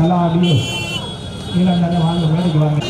கல்லாடி நீலங்கண்ண வாங்க மேடைக்கு வாங்க.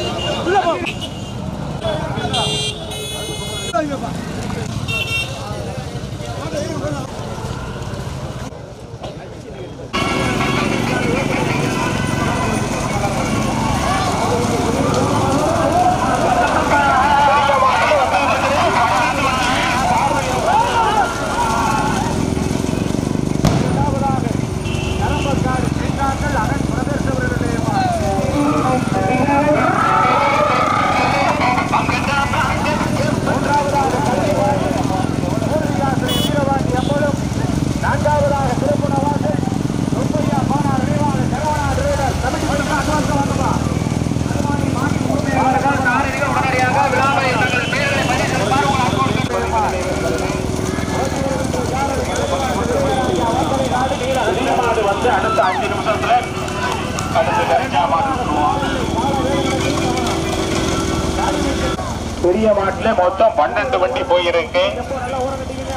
வந்து அடுத்த அஞ்சு நிமிஷத்துல அடுத்த தரிசா பெரிய மாட்டுல மொத்தம் பன்னெண்டு வண்டி போயிருக்கு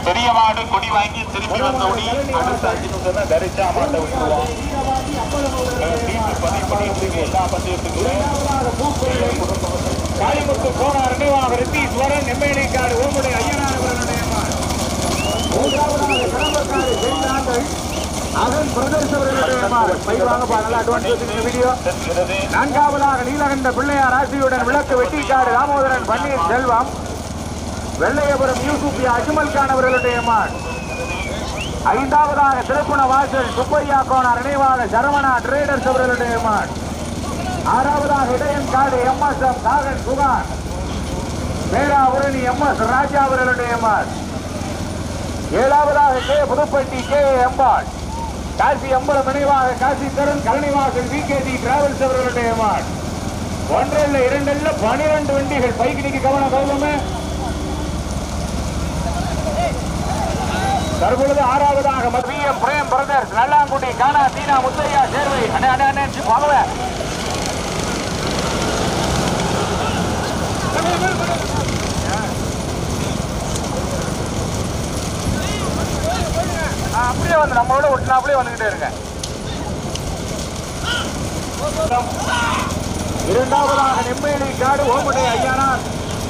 பெரிய மாடு கொடி வாங்கி திருப்பி வந்த உடனே அடுத்த அஞ்சு நிமிஷம் தான் தரிசா மாட்டை விட்டுருவோம் டீம் பதிவு பண்ணிட்டு இருக்கு எல்லா பந்தயத்துக்குமே காளிமுத்து கோனார் நினைவாக ரித்தீஸ்வரன் நெம்மேலிக்காடு ஓமுடைய ஐயனார் அவர்களுடைய மகன். மூன்றாவதாக கடம்பக்காடு ஜெயநாதன் அதன் பிரதேச அவர்களுடைய மகன். பைக் வாங்கப்பா, நல்லா advance வச்சுக்கங்க video. செல்கிறது நான்காவதாக நீலகண்ட பிள்ளையார் ஆசிரியுடன் விளக்கு வெட்டிக்காடு ராமோதரன் பன்னீர் செல்வம். வெள்ளையபுரம் யூசுப் அஜுமல் கான் அவர்களுடைய மகன். ஐந்தாவதாக திருப்புண வாசல் சுப்பையா கோனார் நினைவாக சரவணா ட்ரேடர்ஸ் அவர்களுடைய மகன். ஆறாவதாக இடையன்காடு எம் எஸ் எம் காகன் சுகான். பேராபுரணி எம் எஸ் ராஜா அவர்களுடைய மகன். ஏழாவதாக கே. புதுப்பட்டி கே. எம்பாள் காசி அம்பலம் நினைவாக காசி தரன் Kalanivasal V K T travels அவர்களுடைய மாட். ஒன்றல்ல இரண்டல்ல பனிரெண்டு வண்டிகள். பைக் நீங்க கவனம் கவனமே தற்பொழுது ஆறாவதாக மத்தியம் பிரேம் பிரதர்ஸ். நல்லாங்குடி கானா தீனா முத்தையா சேர்வை. அண்ணே அண்ணே அண்ணே போகவே அப்படியே வந்து நம்மளோட ஒட்டினாப்லயே வந்துகிட்டே இருங்க. இரண்டாவதாக நெம்மேலி காடு ஓமுடைய ஐயானார்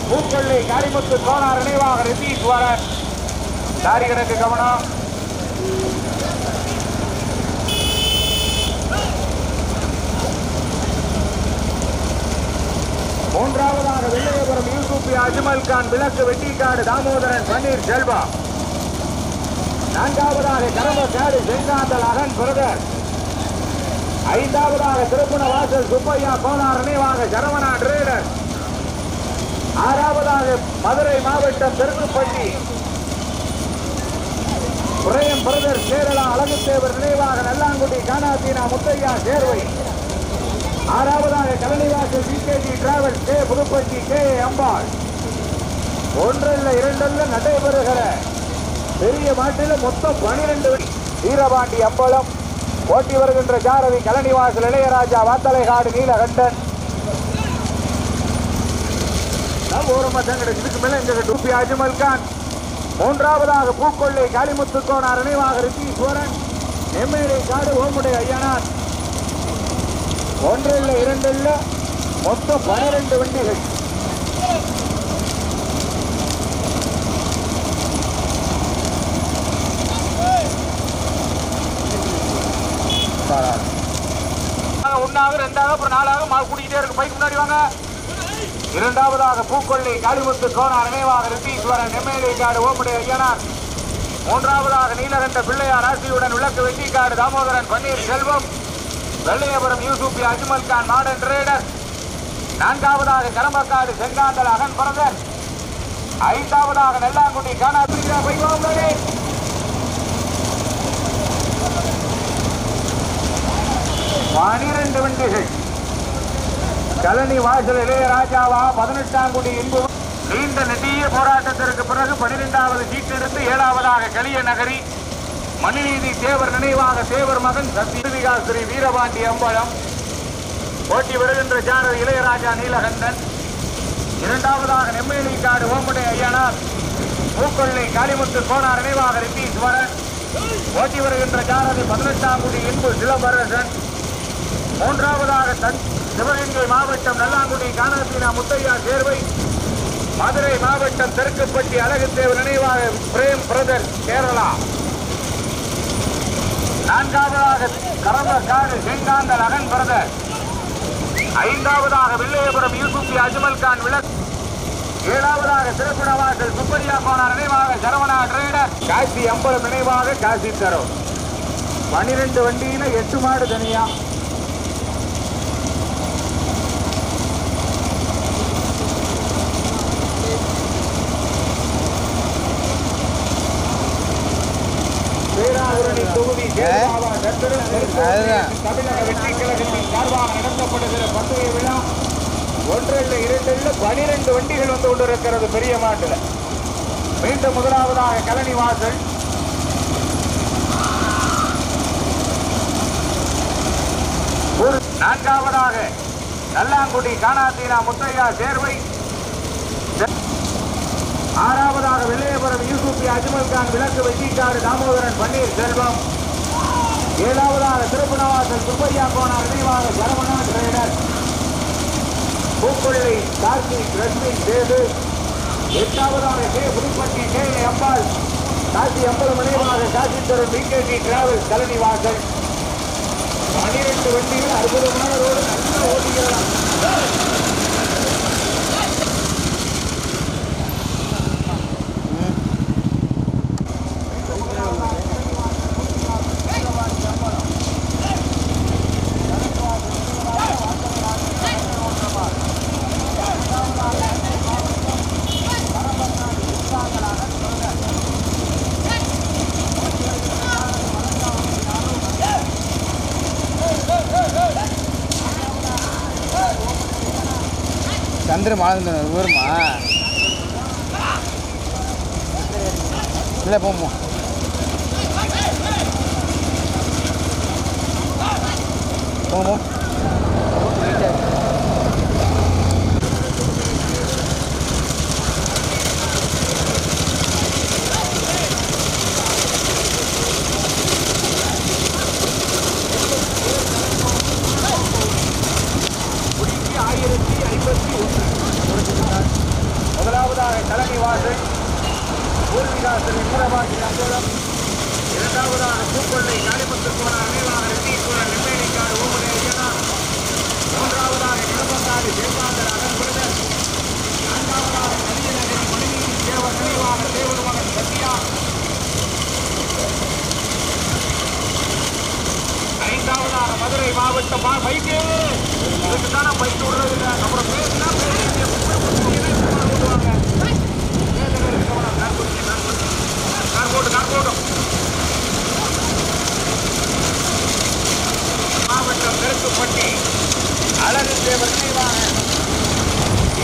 பூக்கள்ளி காரிமுத்து கோனார் நினைவாக ரித்தீஸ்வரன் தாரி கணக்கு கவனம். மூன்றாவதாக வெள்ளையபுரம் யூசுப் அஜ்மல் கான் விளக்கு வெட்டிக்காடு தாமோதரன் பன்னீர் செல்வா. நான்காவதாக கரம்பக்காடு செங்காந்தல் அகன் பிரதர். ஐந்தாவதாக திருப்புண வாசல் சுப்பையா கோனார் நினைவாக சரவணா ட்ரேடர் ஆறாவதாக மதுரை மாவட்டம் தெற்குப்பட்டி புரயம் பிரதர் கேரளா அழகுத்தேவர் நினைவாக நல்லாங்குடி கானாதீனா முத்தையா சேர்வை. ஆறாவதாக Kalanivasal VKG travel K Pudupatti K Ambal. ஒன்றல்ல இரண்டல்ல நடைபெறுகிற பெரிய மாட்டில் மொத்தம் பனிரெண்டு வீரபாண்டி அம்பலம் ஓட்டி வருகின்ற ஜாரவி கலனிவாசல் இளையராஜா வாத்தலைகாடு நீலகண்டன். மேல டூபி கான். மூன்றாவதாக பூக்கொள்ளை காளிமுத்து கோனார் நினைவாக ரிஷீஸ்வரன் எம்எல்ஏ காடு ஓமுடைய ஐயனார். ஒன்றில் இரண்டில் மொத்தம் பனிரெண்டு வண்டிகள் ஒன்றாக ரெண்டாக அப்புறம் நாலாக மால் கூட்டிகிட்டே இருக்கு. பைக் முன்னாடி வாங்க. இரண்டாவதாக பூக்கொள்ளி காளிமுத்து கோனார் நினைவாக ரித்தீஸ்வரன் எம்எல்ஏ காடு ஓமுடைய ஐயனார் மூன்றாவதாக நீலகண்ட பிள்ளையார் ஆசியுடன் விளக்கு வெட்டிக்காடு தாமோதரன் பன்னீர் செல்வம். வெள்ளையபுரம் யூசுப் அஜ்மல் கான் மாடன் ட்ரேடர் நான்காவதாக கரம்பக்காடு செங்காந்தல் அகன் பரதர் ஐந்தாவதாக நெல்லாங்குடி கானா பிரியா பைவாங்களே பனிரெண்டு வண்டிகள் கலனி வாசல் இளையராஜாவா பதினெட்டாம் குடி இன்பு. நீண்ட நெடிய போராட்டத்திற்கு பிறகு பனிரெண்டாவது சீட் எடுத்து ஏழாவதாக கலிய நகரி. மணிநீதி தேவர் நினைவாக தேவர் மகன் சத்யவிகா வீரபாண்டி அம்பலம். போட்டி வருகின்ற ஜானது இளையராஜா நீலகண்டன். இரண்டாவதாக நெம்மேலி காடு ஓம்படை ஐயனார். பூக்கொள்ளை காளிமுத்து கோனார் நினைவாக ரித்தீஸ்வரன். போட்டி வருகின்ற ஜானதி பதினெட்டாம் குடி இன்பு சிலம்பரசன். மூன்றாவதாக தன் சிவகங்கை மாவட்டம் நல்லாங்குடி காணாத்தீனா முத்தையா சேர்வை. மதுரை மாவட்டம் தெற்குப்பட்டி அழகுத்தேவ நினைவாக பிரேம் பிரதர் கேரளா. நான்காவதாக கரம்பக்காடு செங்காந்தல் அகன் பிரதர். ஐந்தாவதாக வில்லையபுரம் யூசுப் அஜ்மல் கான் விளக். ஏழாவதாக திருப்பிடவாசல் சுப்பரியா கோனார் நினைவாக சரவணா ட்ரேடர் காசி அம்பலம் நினைவாக காசி தரும். பனிரெண்டு வண்டியில எட்டு மாடு தனியா. தொகுதி தேர்வாவா தத்தரும் அதுதான். தமிழக வெற்றி கழகத்தின் சார்பாக நடத்தப்படுகிற பந்தய விழா. ஒன்றல்ல இரண்டல்ல பனிரெண்டு வண்டிகள் வந்து கொண்டிருக்கிறது பெரிய மாட்டுல. மீண்டும் முதலாவதாக கலனி வாசல். நான்காவதாக நல்லாங்குடி காணாத்தீனா முத்தையா சேர்வை. ஆறாவதாக வெள்ளையபுரம் யூசுபி அஜ்மல் கான் விளக்கு வெட்டிக்காடு தாமோதரன் பன்னீர் செல்வம். ஏழாவதாக திருப்பணவாசல் சுப்பையா கோணார் நினைவாக சரவணா ட்ரேடர் பூக்கொள்ளை கார்த்திக் ரஷ்மி சேது. எட்டாவதாக கே. புதுப்பட்டி கே. அம்பாள். காசி அம்பலம் நினைவாக காசி தரும் பிகேடி டிராவல் கலனி வாசல் பனிரெண்டு வண்டிகள் அற்புதமான ரோடு சந்திர மாலந்தன் ஊருமா? இல்லை போமோ போமோ முடிக்கு ஆயிரத்தி ஐம்பத்தி ஒன்று முதலாவதாக கலனி வாசல் பூர்விகாசல் வீரபாண்டி அம்பலம் இரண்டாவதாக பூக்கொள்ளை காளிமுத்து கோணார் நினைவாக ரெட்டீஸ்வரன் நெம்மேலிக்காடு ஓமனை ஐயனா மூன்றாவதாக கிளம்பங்காடு தேவாந்தர் அகன்புரிதர் நான்காவதாக கலியநகரி மணிநீதி தேவ நினைவாக தேவர் மகன் சத்யா ஐந்தாவதாக மதுரை மாவட்டம் மா- பைக்கு இதுக்கு தான் நான் பைக் விடுறது இல்லை அப்புறம் பேசினா பேசி விடுவாங்க கார் போட்டு கார் போட்டும் மாவட்டம் தெற்குப்பட்டி அழகு தேவர் நினைவாக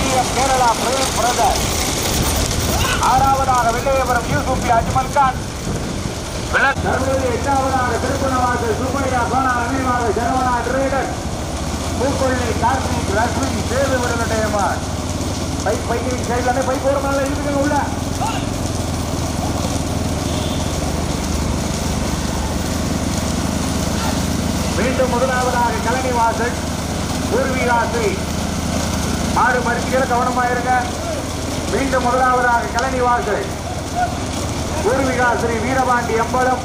ஈழம் கேரளா பிரதேஷ் பிரதர் ஆறாவதாக வெள்ளையபுரம் யூசுப் அஜ்மல் கான் தற்போது எட்டாவதாக திருப்பணவாசல் சுப்பையா சோனா நினைவாக சரவணா ட்ரேடர் பூக்கொள்ளை கார்த்திக் லட்சுமி சேது விடலட்டையம்மாள் பைக் பைக்கிங் சைடில் பைக் போகிற மாதிரி இருக்குங்க உள்ள. மீண்டும் முதலாவதாக கலனி வாசல் பூர்வீகாசி ஆறு மருத்துவ கவனமாயிருங்க மீண்டும் முதலாவதாக கலனி வாசல் பூர்விகா ஸ்ரீ வீரபாண்டி அம்பலம்.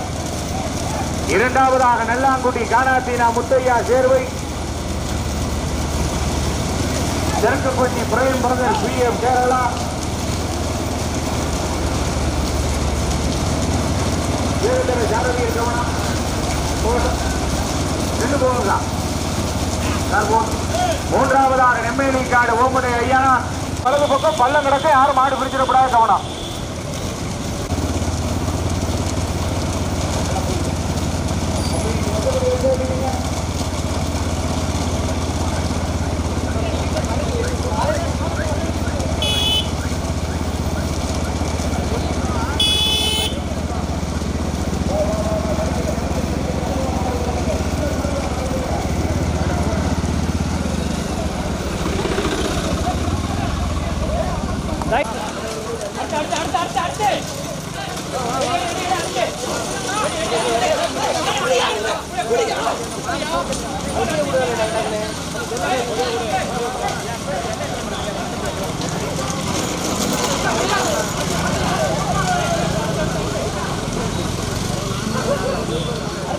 இரண்டாவதாக Nallangudi காணாத்தீனா Muthaiah Servai. Therkupatti Prem brother P M Kerala. வீரதர சாரதியர் கவனம். நின்று போகுதா மூன்றாவதாக நெம்மேலி காடு ஓமுனை ஐயா வலது பக்கம் பள்ளம் கிடக்க யாரும் மாடு பிடிச்சிடக்கூடாது கவனம்.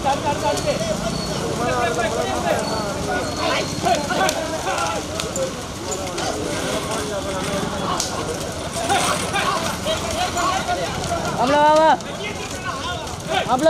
அடுத்து அடுத்து அடுத்து அடுத்து மாப்பிள வா வா. மாப்பிள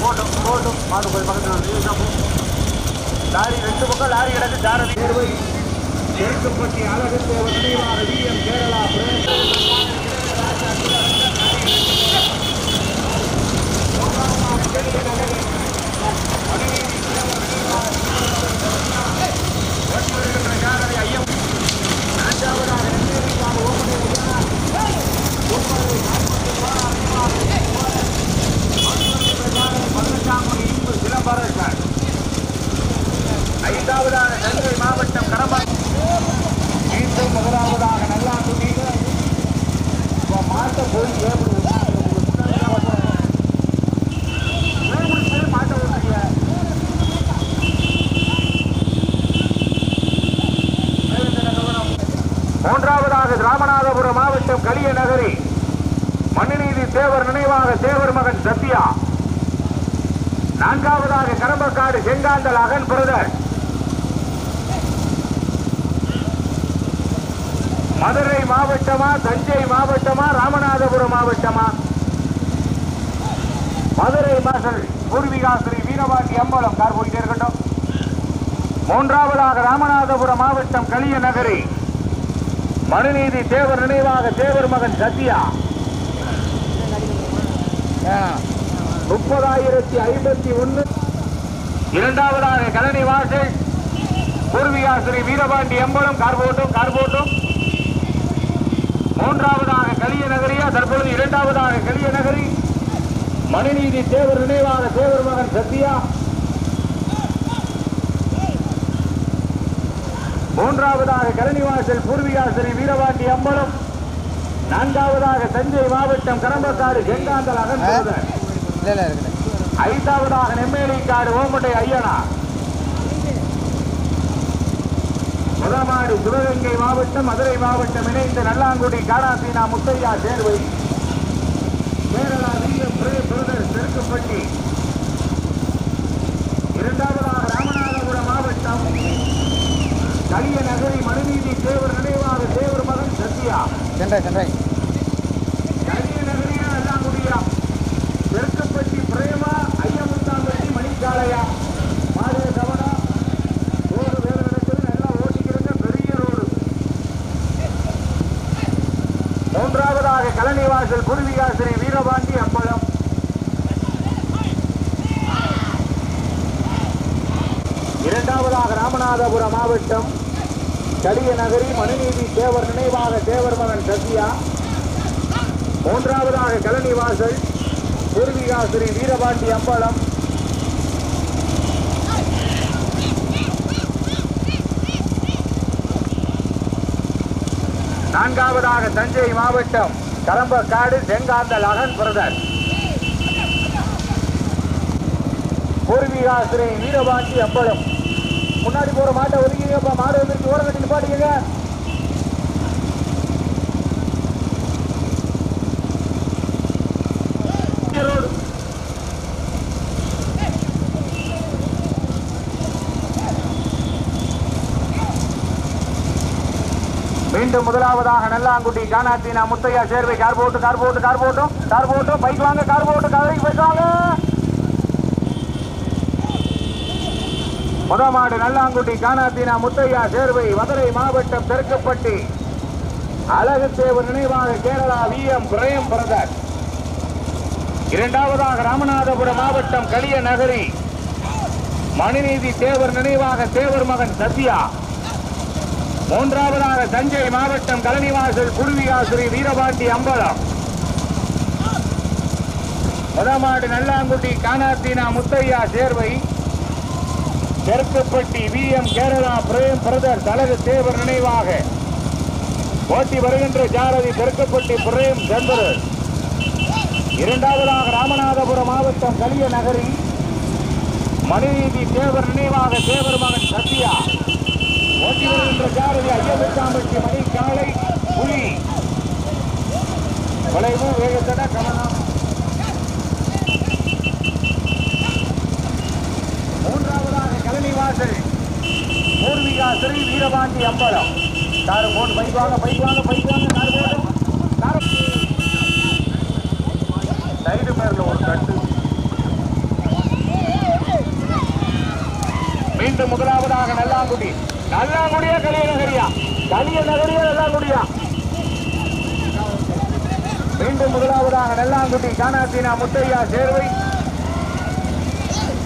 போட்டும் போட்டும் மாடு போய் பக்கத்தில் வந்து லாரி ரெண்டு பக்கம் லாரி கிடக்கு தாரதி தேர்வை தெற்குப்பட்டி அழகு தேவர் நினைவாக விஎம் கேரளா சிலம்பரசன் ஐந்தாவதாக நெல்லை மாவட்டம் கடம்பா மீண்டும் முதலாவதாக நல்லாங்குடி இப்போ மாட்ட போய் கேபிள் மாட்ட விடுறீங்க மூன்றாவதாக ராமநாதபுரம் மாவட்டம் கலிய நகரி. மண்ணுநீதி தேவர் நினைவாக தேவர் மகன் சத்யா. நான்காவதாக கரம்பக்காடு செங்காந்தல் அகன் பிரதர். மதுரை மாவட்டமா தஞ்சை மாவட்டமா ராமநாதபுரம் மாவட்டமா? மதுரை மாசல் பூர்விகா ஸ்ரீ வீரபாண்டி அம்பலம் கார் போயிட்டே இருக்கட்டும். மூன்றாவதாக ராமநாதபுரம் மாவட்டம் களிய நகரி. மனுநீதி தேவர் நினைவாக தேவர் மகன் சத்யா. முப்பதாயிரத்தி ஐம்பத்தி ஒன்று இரண்டாவதாக கலனி வாசல். பூர்விகா ஸ்ரீ வீரபாண்டி அம்பலம் கார் போட்டும் கார் போட்டும் மூன்றாவதாக கலிய நகரியா தற்பொழுது இரண்டாவதாக கலிய நகரி. மனுநீதி தேவர் நினைவாக தேவர் மகன் சத்யா. மூன்றாவதாக கரணிவாசல் பூர்விகா ஸ்ரீ வீரபாண்டி அம்பலம். நான்காவதாக தஞ்சை மாவட்டம் கடம்பக்காடு இல்லை இருக்குது ஐந்தாவதாக நெம்மேலிக்காடு ஓமட்டை ஐயனா முதமாடு சிவகங்கை மாவட்டம் மதுரை மாவட்டம் இணைந்த நல்லாங்குடி காடாசீனா முத்தையா தேர்வை கேரளா வீரம் பிரதர் செருக்கப்பட்டி. இரண்டாவதாக ராமநாதபுரம் மாவட்டம். கலிய நகரி மனுநீதி தேவர் நினைவாக தேவர் மகன் சத்யா. சென்றை சென்றை கலிய நகரியா நல்லாங்குடியா தெற்குப்பட்டி பிரேமா ஐயமுத்தாம்பட்டி மணிக்காலையா மாடு கவனம் ரோடு வேலை நடக்குது நல்லா ஓட்டிக்கிறங்க பெரிய ரோடு மூன்றாவதாக கலனிவாசல் குருவிகாசிரி வீரபாண்டி அம்பலம் இரண்டாவதாக ராமநாதபுரம் மாவட்டம் கடிய நகரி மனுநீதி தேவர் நினைவாக தேவர் மகன் சத்யா மூன்றாவதாக கலனிவாசல் ஸ்ரீ வீரபாண்டி அம்பலம். நான்காவதாக தஞ்சை மாவட்டம் கரம்பக்காடு செங்காந்தல் அகன் பிரதர். பூர்விகா ஸ்ரீ வீரபாண்டி அம்பலம். முன்னாடி போற மாட்டை ஒதுக்கிங்கப்பா. மாடு வந்துருக்கு ஓரம் கட்டி நிப்பாட்டிக்கங்க மீண்டும் முதலாவதாக நல்லாங்குடி கானாத்தீனா முத்தையா சேர்வை கார் போட்டு கார் போட்டு கார் போட்டும் கார் போட்டும். பைக் வாங்க கார் போட்டு கதைக்கு பைக் வாங்க முதமாடு நல்லாங்குடி கானாத்தீனா முத்தையா சேர்வை மதுரை மாவட்டம் தெற்குப்பட்டி. அழகுத்தேவர் நினைவாக Kerala V M Prem brother. இரண்டாவதாக ராமநாதபுரம் மாவட்டம் களிய நகரி. மணிநீதி தேவர் நினைவாக தேவர் மகன் சத்யா. மூன்றாவதாக தஞ்சை மாவட்டம் Kalanivasal Kuruviyasiri Veerapandi Ambalam. முதமாடு Nallangudi கானாத்தீனா Muthaiah Servai Therkupatti V M Kerala Prem brother தலகு தேவர் நினைவாக ஓட்டி வருகின்ற ஜாரதி தெற்குப்பட்டி பிரேம் சந்திரன் இரண்டாவதாக ராமநாதபுரம் மாவட்டம் கலிய நகரி மனுநீதி தேவர் நினைவாக தேவர் மகன் சத்யா. ஓட்டி வருகின்ற ஜாரதி ஐயப்பட்டாம்பட்டி மணி காலை புலி. வளைவு வேகத்தட கவனம். மூன்றாவதாக பூர்விகா ஸ்ரீ வீரபாண்டி அம்பலம். கார் போட்டு பைக் வாங்க பைக் வாங்க பைக் வாங்க கார் போடும் சைடு மேல ஒரு கட்டு மீண்டும் முதலாவதாக நல்லாங்குடி. நல்லாங்குடியா கலிய நகரியா கலிய நகரியா நல்லாங்குடியா? மீண்டும் முதலாவதாக Nallangudi கானாத்தீனா Muthaiah Servai.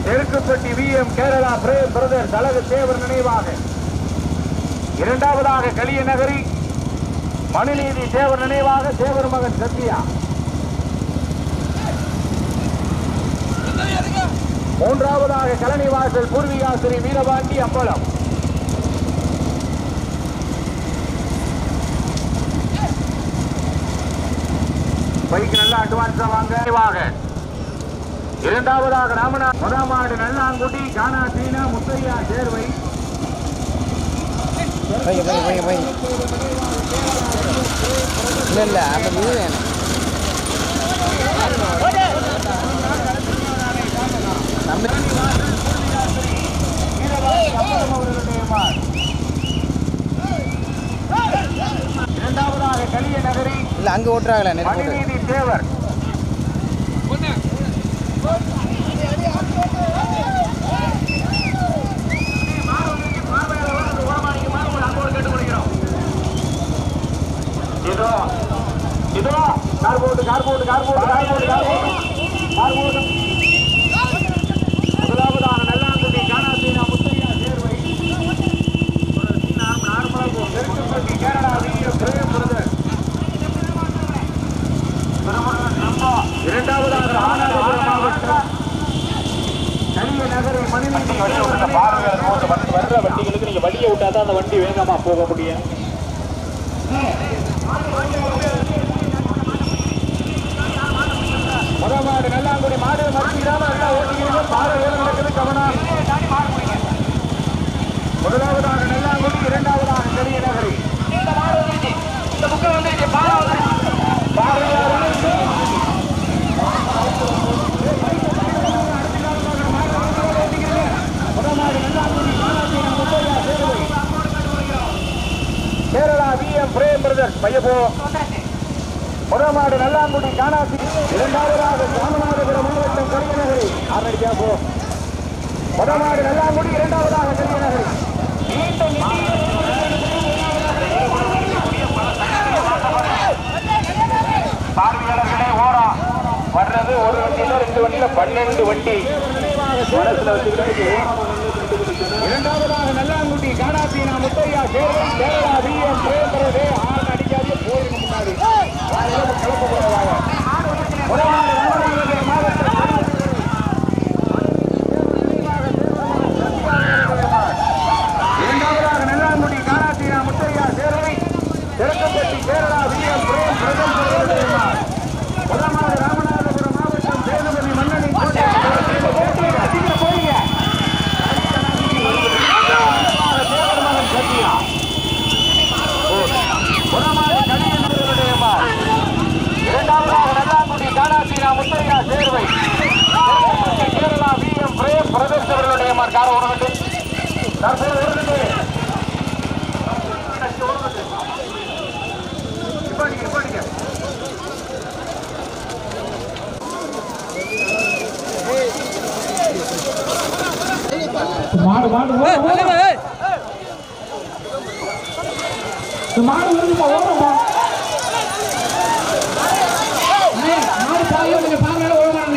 Therkupatti V M Kerala Prem brother தலக Thevar நினைவாக. இரண்டாவதாக கலிய நகரி மணிநீதி தேவர் நினைவாக தேவர் மகன் சத்யா. மூன்றாவதாக கலனிவாசல் பூர்விகாசிரி வீரபாண்டி அம்பலம். பைக் நல்லா அட்வான்ஸா வாங்க. இரண்டாவதாக ராமநா முதமாடு நல்லாங்குடி கானா சீனா முத்தையா சேர்வை. போய் போய் போய் போய். இல்லை இல்லை அந்த இது வேணும். இரண்டாவதாக கலிய நகரி. இல்லை அங்கே ஓட்டுறாங்களே தேவர். இதோ கார் போட்டு கார் போட்டு கார் போட்டு கார் போட்டு கார் போட்டு கார் போட்டு முதலாவதாக நல்லாங்குடி காணாசீனா முத்தையா சேர்வை ஒரு நார்ம- நார்மலா போ. தெற்குப்பட்டி கேரளா வீர பிரேம் பிரதர் இரண்டாவதாக ராமநாதபுரம் மாவட்டம் கலிய நகரை மணிநீதி பார்வையாளர் போட்டு வந்து வர்ற வண்டிகளுக்கு நீங்க வண்டியை விட்டா தான் அந்த வண்டி வேகமா போக முடியும் முதமாடு நல்லாங்குடி மாடு மறுக்கிறாம எல்லாம் ஓட்டிக்கிறீங்க பாறை ஏலம் நடக்குது கவனம். முதலாவதாக நல்லாங்குடி இரண்டாவதாக பெரிய Nagari Kerala V M Prem brothers பையப்போ முதமாடு Nallangudi காணாசி. இரண்டாவது ராமநாதபுரம் மாவட்டம் கலியநகரி ஆரடிக்கா போ முதமாடு நல்லாங்குடி இரண்டாவதாக கலியநகரி பார்வையாளர்களே ஓரம் வர்றது ஒரு வண்டியில ரெண்டு வண்டியில பன்னெண்டு வண்டி. மனசுல வச்சுக்கிட்டு இரண்டாவதாக Nallangudi காணாசீனா Muthaiah Servai Kerala V M Prem brother ஆள் அடிக்காதே போயிருங்க முன்னாடி. கிளப்ப போறதாக முதமாடு ராமநாதபுரம் மாவட்டம் இரண்டாவதாக நல்லாங்குடி காணாசீனா முத்தையா சேர்வை திறக்கப்பட்டி ஓரங்கட்டு தற்போது ஓரங்கட்டு நிப்பாட்டிக்க நிப்பாட்டிக்க. மாடு மாடு மாடு வருதுப்பா ஓடுப்பா